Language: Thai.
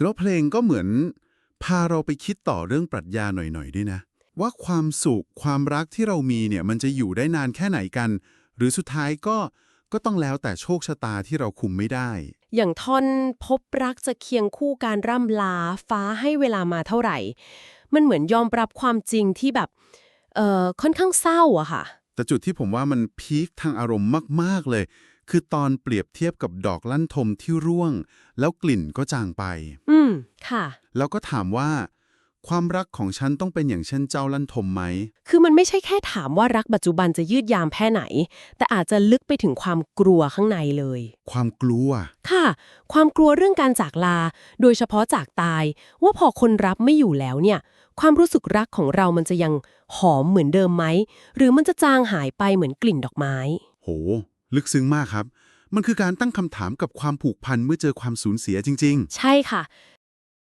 แล้วเพลงก็เหมือน พาเราไปคิดต่อเรื่องปรัชญาหน่อยๆด้วยนะ ว่าความสุขความรักที่เรามีเนี่ยมันจะอยู่ได้นานแค่ไหนกัน หรือสุดท้ายก็ก็ต้องแล้วแต่โชคชะตาที่เราคุมไม่ได้ อย่างท่อนพบรักจะเคียงคู่การร่ำลาฟ้าให้เวลามาเท่าไหร่ มันเหมือนยอมรับความจริงที่แบบเอ่อค่อนข้างเศร้าอะค่ะ แต่จุดที่ผมว่ามันพีคทางอารมณ์มาก ๆ เลย คือตอนเปรียบเทียบกับดอกลั่นทมที่ร่วง แล้วกลิ่นก็จางไป อืม ค่ะ แล้วก็ถามว่า ความรักของฉันต้องเป็นอย่างเช่นเจ้าลั่นทมไหม คือมันไม่ใช่แค่ถามว่ารักปัจจุบันจะยืดยามแค่ไหน แต่อาจจะลึกไปถึงความกลัวข้างในเลย ความกลัว ค่ะ ความกลัวเรื่องการจากลา โดยเฉพาะจากตาย ว่าพอคนรับไม่อยู่แล้วเนี่ย ความรู้สึกรักของเรามันจะยังหอมเหมือนเดิมไหม หรือมันจะจางหายไปเหมือนกลิ่นดอกไม้ โห ลึกซึ้งมากครับ มันคือการตั้งคำถามกับความผูกพันเมื่อเจอความสูญเสียจริง ๆ ใช่ค่ะ